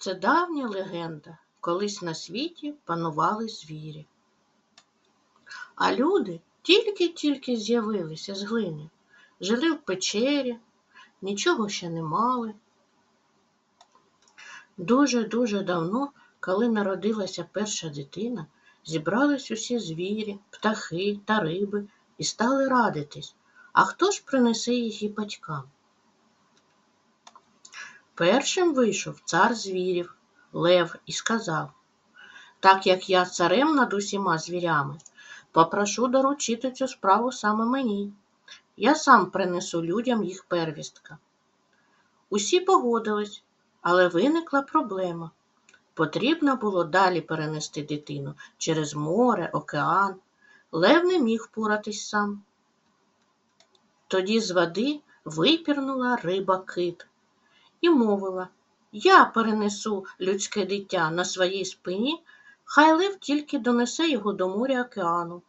Це давня легенда. Колись на світі панували звірі. А люди тільки-тільки з'явилися з глини, жили в печері, нічого ще не мали. Дуже-дуже давно, коли народилася перша дитина, зібрались усі звірі, птахи та риби і стали радитись, а хто ж принесе її батькам? Першим вийшов цар звірів, Лев, і сказав так як я царем над усіма звірями, попрошу доручити цю справу саме мені. Я сам принесу людям їх первістка. Усі погодились, але виникла проблема. Потрібно було далі перенести дитину через море, океан. Лев не міг впоратись сам. Тоді з води випірнула риба кит і мовила Я перенесу людське дитя на своїй спині, хай лев тільки донесе його до моря океану.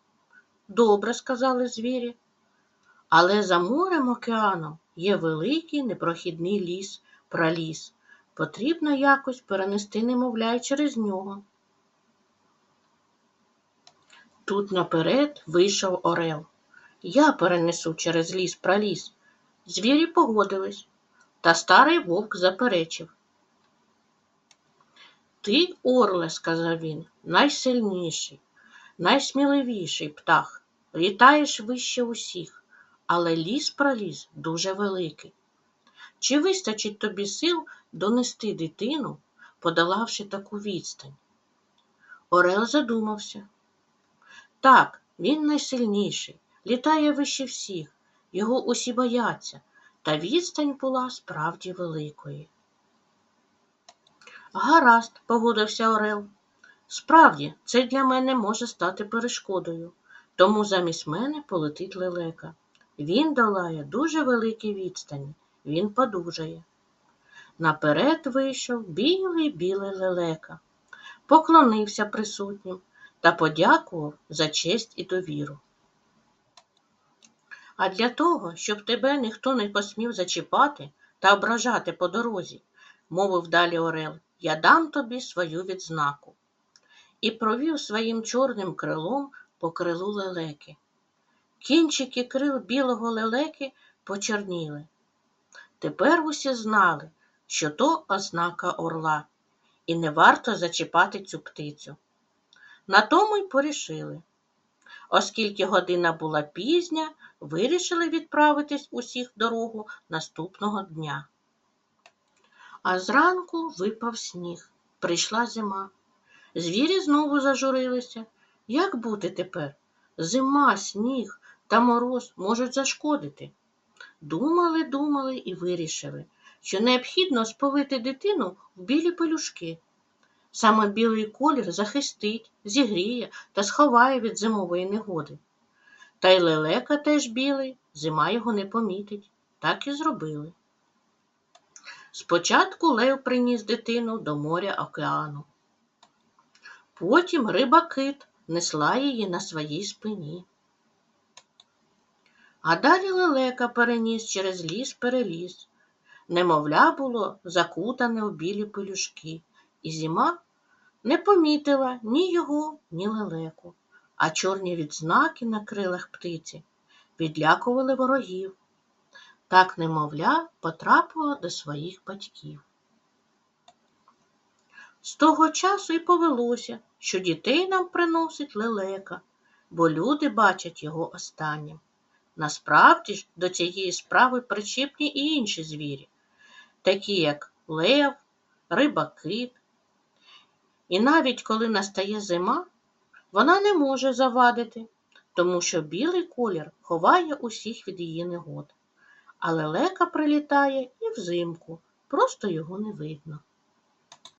Добре, сказали звірі. Але за морем океаном є великий непрохідний ліс, праліс. Потрібно якось перенести немовля й через нього. Тут наперед вийшов орел. Я перенесу через ліс праліс. Звірі погодились, та старий вовк заперечив. Ти, орле, сказав він, найсильніший, найсміливіший птах. Літаєш вище усіх, але ліс проліз дуже великий. Чи вистачить тобі сил донести дитину, подолавши таку відстань? Орел задумався. Так, він найсильніший, літає вище всіх, його усі бояться, та відстань була справді великою. Гаразд, погодився Орел. Справді, це для мене може стати перешкодою, тому замість мене полетить лелека. Він долає дуже великі відстані, він подужає. Наперед вийшов білий білий лелека, поклонився присутнім та подякував за честь і довіру. А для того, щоб тебе ніхто не посмів зачіпати та ображати по дорозі, мовив далі Орел, я дам тобі свою відзнаку. І провів своїм чорним крилом по крилу лелеки. Кінчики крил білого лелеки почорніли. Тепер усі знали, що то ознака орла, і не варто зачіпати цю птицю. На тому й порішили. Оскільки година була пізня, вирішили відправитись усіх в дорогу наступного дня. А зранку випав сніг, прийшла зима. Звірі знову зажурилися. Як бути тепер? Зима, сніг та мороз можуть зашкодити. Думали, думали і вирішили, що необхідно сповити дитину в білі пелюшки. Саме білий колір захистить, зігріє та сховає від зимової негоди. Та й лелека теж білий, зима його не помітить. Так і зробили. Спочатку Лев приніс дитину до моря океану. Потім риба кит несла її на своїй спині. А далі лелека переніс через ліс переліз. Немовля було закутане у білі пелюшки, і зима не помітила ні його, ні лелеку, а чорні відзнаки на крилах птиці відлякували ворогів. Так немовля потрапила до своїх батьків. З того часу й повелося, що дітей нам приносить лелека, бо люди бачать його останнім. Насправді ж до цієї справи причіпні і інші звірі, такі як лев, риба кит. І навіть коли настає зима, вона не може завадити, тому що білий колір ховає усіх від її негод. Але лека прилітає і взимку, просто його не видно.